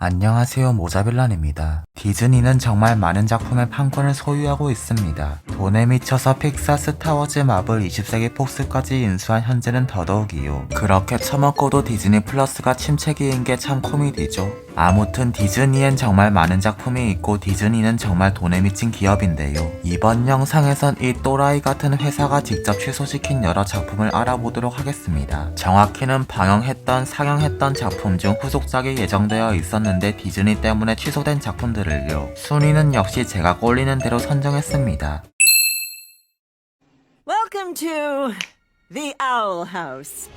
안녕하세요 모자빌런입니다. 디즈니는 정말 많은 작품의 판권을 소유하고 있습니다. 돈에 미쳐서 픽사, 스타워즈, 마블, 20세기 폭스까지 인수한 현재는 더더욱이요. 그렇게 처먹고도 디즈니 플러스가 침체기인 게 참 코미디죠. 아무튼 디즈니엔 정말 많은 작품이 있고 디즈니는 정말 돈에 미친 기업인데요. 이번 영상에선 이 또라이 같은 회사가 직접 취소시킨 여러 작품을 알아보도록 하겠습니다. 정확히는 방영했던, 상영했던 작품 중 후속작이 예정되어 있었는데 디즈니 때문에 취소된 작품들을 요. 순위는 역시 제가 꼴리는 대로 선정했습니다. Welcome to the Owl House.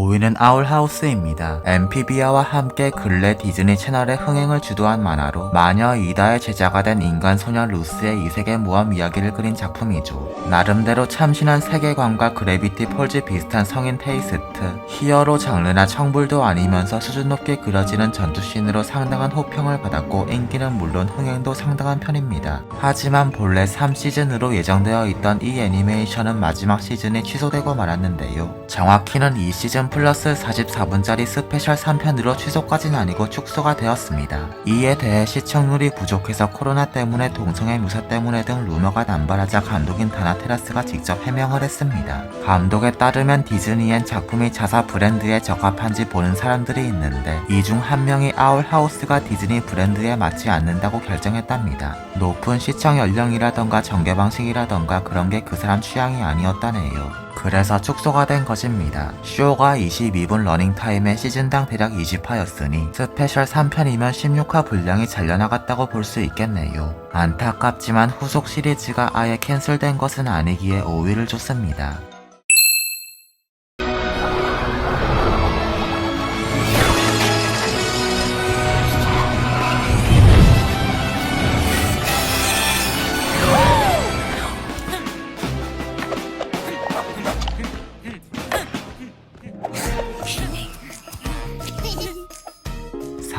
5위는 아울하우스입니다. 엠피비아와 함께 근래 디즈니 채널의 흥행을 주도한 만화로 마녀 이다의 제자가 된 인간 소녀 루스의 이세계 모험 이야기를 그린 작품이죠. 나름대로 참신한 세계관과 그래비티 폴즈 비슷한 성인 테이스트, 히어로 장르나 청불도 아니면서 수준 높게 그려지는 전투씬으로 상당한 호평을 받았고 인기는 물론 흥행도 상당한 편입니다. 하지만 본래 3시즌으로 예정되어 있던 이 애니메이션은 마지막 시즌이 취소되고 말았는데요. 정확히는 이 시즌 플러스 44분짜리 스페셜 3편으로 취소까지는 아니고 축소가 되었습니다. 이에 대해 시청률이 부족해서 코로나 때문에 동성애 묘사 때문에 등 루머가 남발하자 감독인 다나 테라스가 직접 해명을 했습니다. 감독에 따르면 디즈니엔 작품이 자사 브랜드에 적합한지 보는 사람들이 있는데 이 중 한 명이 아울하우스가 디즈니 브랜드에 맞지 않는다고 결정했답니다. 높은 시청 연령이라던가 전개 방식이라던가 그런 게 그 사람 취향이 아니었다네요. 그래서 축소가 된 것입니다. 쇼가 22분 러닝타임에 시즌당 대략 20화였으니 스페셜 3편이면 16화 분량이 잘려나갔다고 볼 수 있겠네요. 안타깝지만 후속 시리즈가 아예 캔슬된 것은 아니기에 5위를 줬습니다.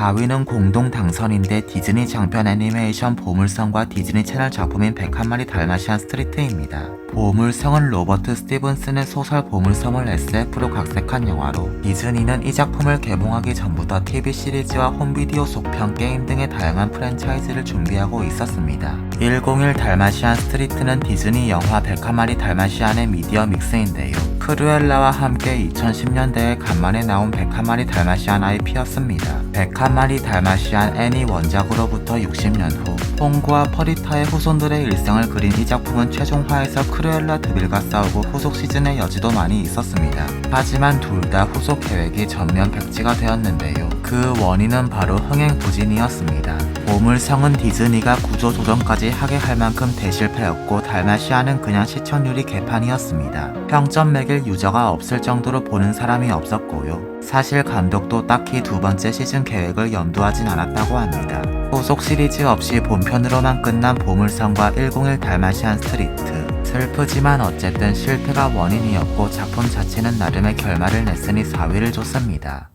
4위는 공동 당선인데 디즈니 장편 애니메이션 보물성과 디즈니 채널 작품인 101마리 달마시안 스트리트입니다. 보물성은 로버트 스티븐슨의 소설 보물섬을 SF로 각색한 영화로 디즈니는 이 작품을 개봉하기 전부터 TV 시리즈와 홈비디오 속편 게임 등의 다양한 프랜차이즈를 준비하고 있었습니다. 101 달마시안 스트리트는 디즈니 영화 101마리 달마시안의 미디어 믹스인데요. 크루엘라와 함께 2010년대에 간만에 나온 101마리 달마시안 IP였습니다. 101마리 달마시안 애니 원작으로부터 60년 후 퐁구와 퍼리타의 후손들의 일상을 그린 이 작품은 최종화에서 크루엘라 드빌과 싸우고 후속 시즌의 여지도 많이 있었습니다. 하지만 둘 다 후속 계획이 전면 백지가 되었는데요. 그 원인은 바로 흥행 부진이었습니다. 보물성은 디즈니가 구조 조정까지 하게 할 만큼 대실패였고 달마시아는 그냥 시청률이 개판이었습니다. 평점 매길 유저가 없을 정도로 보는 사람이 없었고요. 사실 감독도 딱히 두 번째 시즌 계획을 염두하진 않았다고 합니다. 후속 시리즈 없이 본편으로만 끝난 보물성과 101 달마시안 스트리트. 슬프지만 어쨌든 실패가 원인이었고 작품 자체는 나름의 결말을 냈으니 4위를 줬습니다.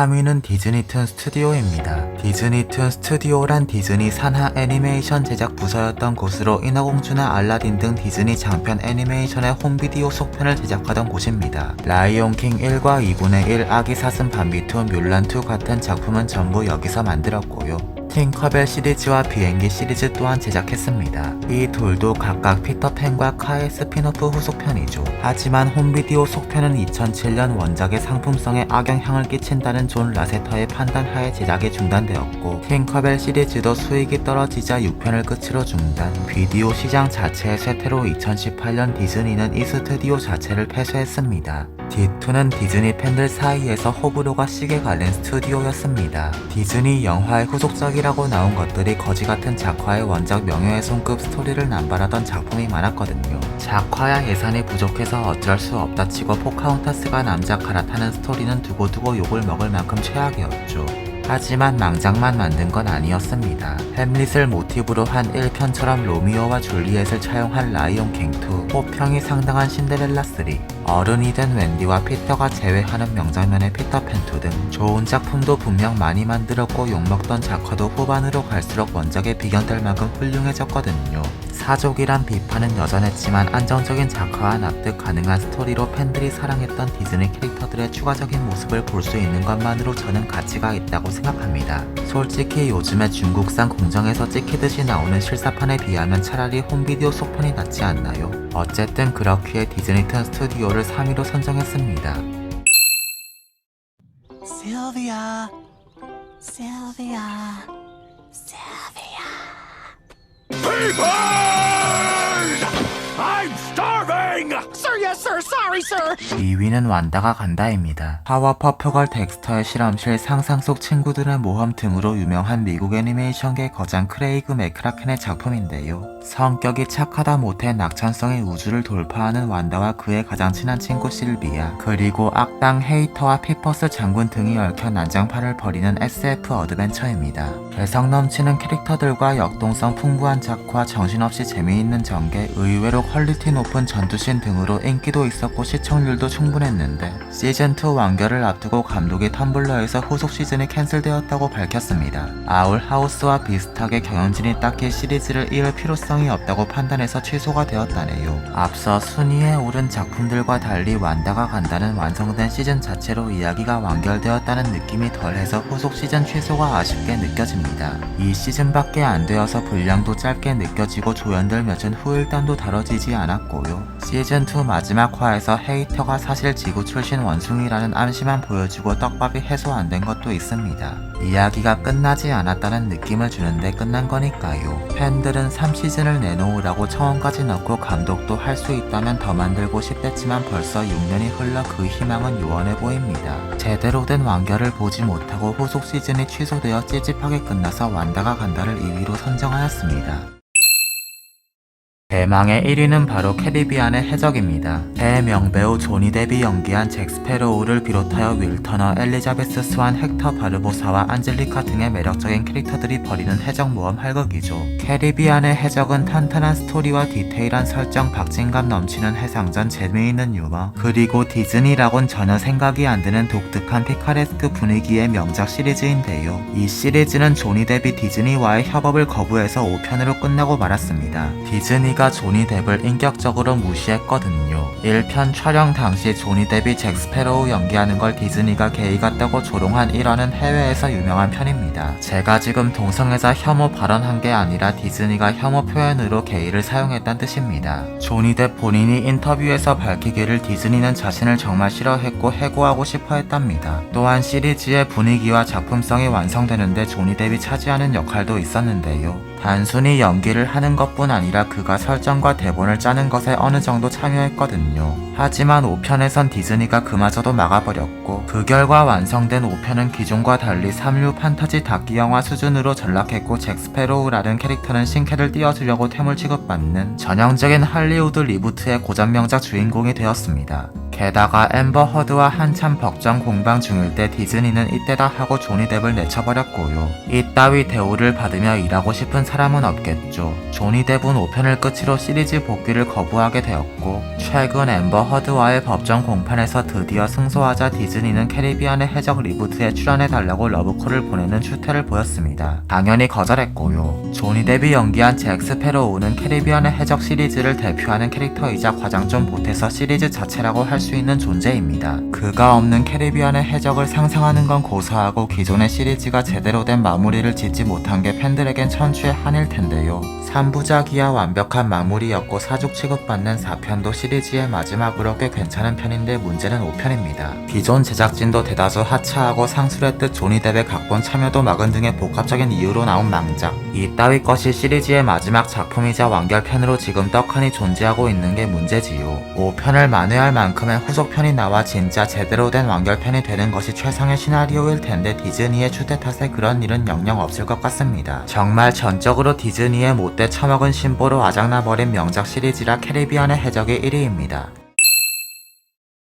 3위는 디즈니툰 스튜디오입니다. 디즈니툰 스튜디오란 디즈니 산하 애니메이션 제작 부서였던 곳으로 인어공주나 알라딘 등 디즈니 장편 애니메이션의 홈비디오 속편을 제작하던 곳입니다. 라이온킹 1과 2분의 1, 아기 사슴 밤비투, 뮬란 2 같은 작품은 전부 여기서 만들었고요. 팅커벨 시리즈와 비행기 시리즈 또한 제작했습니다. 이 둘도 각각 피터팬과 카의 스피노프 후속편이죠. 하지만 홈비디오 속편은 2007년 원작의 상품성에 악영향을 끼친다는 존 라세터의 판단하에 제작이 중단되었고 팅커벨 시리즈도 수익이 떨어지자 6편을 끝으로 중단 비디오 시장 자체의 쇠퇴로 2018년 디즈니는 이 스튜디오 자체를 폐쇄했습니다. D2는 디즈니 팬들 사이에서 호불호가 시게 갈린 스튜디오였습니다. 디즈니 영화의 후속작이 라고 나온 것들이 거지 같은 작화의 원작 명예훼손급 스토리를 남발하던 작품이 많았거든요. 작화야 예산이 부족해서 어쩔 수 없다 치고 포카운타스가 남자 갈아타는 스토리는 두고두고 욕을 먹을 만큼 최악이었죠. 하지만 망작만 만든 건 아니었습니다. 햄릿을 모티브로 한 1편처럼 로미오와 줄리엣을 차용한 라이온 킹2, 호평이 상당한 신데렐라 3, 어른이 된 웬디와 피터가 제외하는 명장면의 피터팬2 등 좋은 작품도 분명 많이 만들었고 욕먹던 작화도 후반으로 갈수록 원작에 비견될 만큼 훌륭해졌거든요. 사족이란 비판은 여전했지만 안정적인 작화와 납득 가능한 스토리로 팬들이 사랑했던 디즈니 캐릭터들의 추가적인 모습을 볼 수 있는 것만으로 저는 가치가 있다고 생각합니다. 솔직히 요즘에 중국산 공장에서 찍히듯이 나오는 실사판에 비하면 차라리 홈비디오 속편이 낫지 않나요? 어쨌든 그렇기에 디즈니튼 스튜디오를 3위로 선정했습니다. Sylvia. Sylvia. Sylvia. I'm starving! Sir, yes, sir. Sorry, sir. 2위는 완다가 간다입니다. 파워퍼프걸 덱스터의 실험실, 상상 속 친구들의 모험 등으로 유명한 미국 애니메이션계 거장 크레이그 맥크라켄의 작품인데요. 성격이 착하다 못해 낙천성의 우주를 돌파하는 완다와 그의 가장 친한 친구 실비아, 그리고 악당 헤이터와 피퍼스 장군 등이 얽혀 난장판을 벌이는 SF 어드벤처입니다. 개성 넘치는 캐릭터들과 역동성 풍부한 작화, 정신없이 재미있는 전개, 의외로 퀄리티 높은 전투씬 등으로 인기도 있었고 시청률도 충분했는데 시즌2 완결을 앞두고 감독이 텀블러에서 후속 시즌이 캔슬되었다고 밝혔습니다. 아울 하우스와 비슷하게 경영진이 딱히 시리즈를 이을 필요성이 없다고 판단해서 취소가 되었다네요. 앞서 순위에 오른 작품들과 달리 완다가 간다는 완성된 시즌 자체로 이야기가 완결되었다는 느낌이 덜해서 후속 시즌 취소가 아쉽게 느껴집 니다. 이 시즌밖에 안 되어서 분량도 짧게 느껴지고 조연들 몇은 후일담도 다뤄지지 않았고요. 시즌2 마지막 화에서 헤이터가 사실 지구 출신 원숭이라는 암시만 보여주고 떡밥이 해소 안 된 것도 있습니다. 이야기가 끝나지 않았다는 느낌을 주는데 끝난 거니까요. 팬들은 3시즌을 내놓으라고 청원까지 넣고 감독도 할 수 있다면 더 만들고 싶댔지만 벌써 6년이 흘러 그 희망은 요원해 보입니다. 제대로 된 완결을 보지 못하고 후속 시즌이 취소되어 찝찝하게 끝나서 완다가 간다를 2위로 선정하였습니다. 대망의 1위는 바로 캐리비안의 해적입니다. 대명배우 조니 데비 연기한 잭 스페로우를 비롯하여 윌 터너, 엘리자베스 스완, 헥터 바르보사와 안젤리카 등의 매력적인 캐릭터들이 벌이는 해적 모험 활극이죠. 캐리비안의 해적은 탄탄한 스토리와 디테일한 설정, 박진감 넘치는 해상전, 재미있는 유머, 그리고 디즈니라곤 전혀 생각이 안 드는 독특한 피카레스크 분위기의 명작 시리즈인데요. 이 시리즈는 조니 데비 디즈니와의 협업을 거부해서 5편으로 끝나고 말았습니다. 디즈니가 조니 뎁을 인격적으로 무시했거든요. 1편 촬영 당시 조니 뎁이 잭 스페로우 연기하는 걸 디즈니가 게이 같다고 조롱한 일화는 해외에서 유명한 편입니다. 제가 지금 동성애자 혐오 발언한 게 아니라 디즈니가 혐오 표현으로 게이를 사용했단 뜻입니다. 조니 뎁 본인이 인터뷰에서 밝히기를 디즈니는 자신을 정말 싫어했고 해고하고 싶어 했답니다. 또한 시리즈의 분위기와 작품성이 완성되는데 조니 뎁이 차지하는 역할도 있었는데요. 단순히 연기를 하는 것뿐 아니라 그가 설정과 대본을 짜는 것에 어느 정도 참여했거든요. 하지만 5편에선 디즈니가 그마저도 막아버렸고 그 결과 완성된 5편은 기존과 달리 삼류 판타지 다기 영화 수준으로 전락했고 잭 스페로우라는 캐릭터는 신캐를 띄워주려고 퇴물 취급받는 전형적인 할리우드 리부트의 고전 명작 주인공이 되었습니다. 게다가 엠버 허드와 한참 벅정 공방 중일 때 디즈니는 이때다 하고 조니 뎁을 내쳐버렸고요. 이따위 대우를 받으며 일하고 싶은 사람은 없겠죠. 조니 뎁은 5편을 끝으로 시리즈 복귀를 거부하게 되었고 최근 엠버 허드와의 법정 공판에서 드디어 승소하자 디즈니는 캐리비안의 해적 리부트에 출연해달라고 러브콜을 보내는 추태를 보였습니다. 당연히 거절했고요. 조니 뎁이 연기한 잭 스페로우는 캐리비안의 해적 시리즈를 대표하는 캐릭터이자 과장 좀 못해서 시리즈 자체라고 할수 있는 존재입니다. 그가 없는 캐리비안의 해적을 상상하는 건 고사하고 기존의 시리즈가 제대로 된 마무리를 짓지 못한 게 팬들에겐 천추의 한일 텐데요. 3부작이야 완벽한 마무리였고 사족 취급받는 4편도 시리즈의 마지막으로 꽤 괜찮은 편인데 문제는 5편입니다. 기존 제작진도 대다수 하차하고 상술했듯 조니 뎁의 각본 참여도 막은 등의 복합적인 이유로 나온 망작. 이 따위 것이 시리즈의 마지막 작품이자 완결편으로 지금 떡하니 존재하고 있는 게 문제지요. 5편을 만회할 만큼의 후속편이 나와 진짜 제대로 된 완결편이 되는 것이 최상의 시나리오일 텐데 디즈니의 추대 탓에 그런 일은 영영 없을 것 같습니다. 정말 전적으로 디즈니의 못돼 처먹은 심보로 아작나버린 명작 시리즈라 캐리비안의 해적이 1위입니다.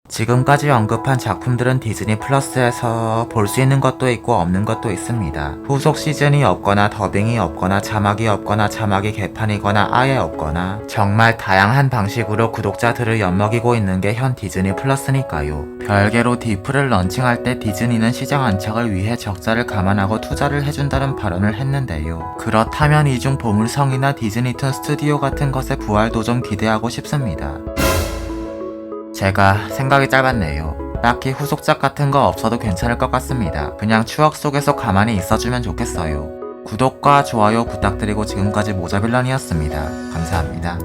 지금까지 언급한 작품들은 디즈니 플러스에서 볼 수 있는 것도 있고 없는 것도 있습니다. 후속 시즌이 없거나 더빙이 없거나 자막이 없거나 자막이 개판이거나 아예 없거나 정말 다양한 방식으로 구독자들을 엿먹이고 있는 게 현 디즈니 플러스니까요. 별개로 디프를 런칭할 때 디즈니는 시장 안착을 위해 적자를 감안하고 투자를 해준다는 발언을 했는데요. 그렇다면 이중 보물성이나 디즈니툰 스튜디오 같은 것의 부활도 좀 기대하고 싶습니다. 제가 생각이 짧았네요. 딱히 후속작 같은 거 없어도 괜찮을 것 같습니다. 그냥 추억 속에서 가만히 있어주면 좋겠어요. 구독과 좋아요 부탁드리고 지금까지 모자빌런이었습니다. 감사합니다.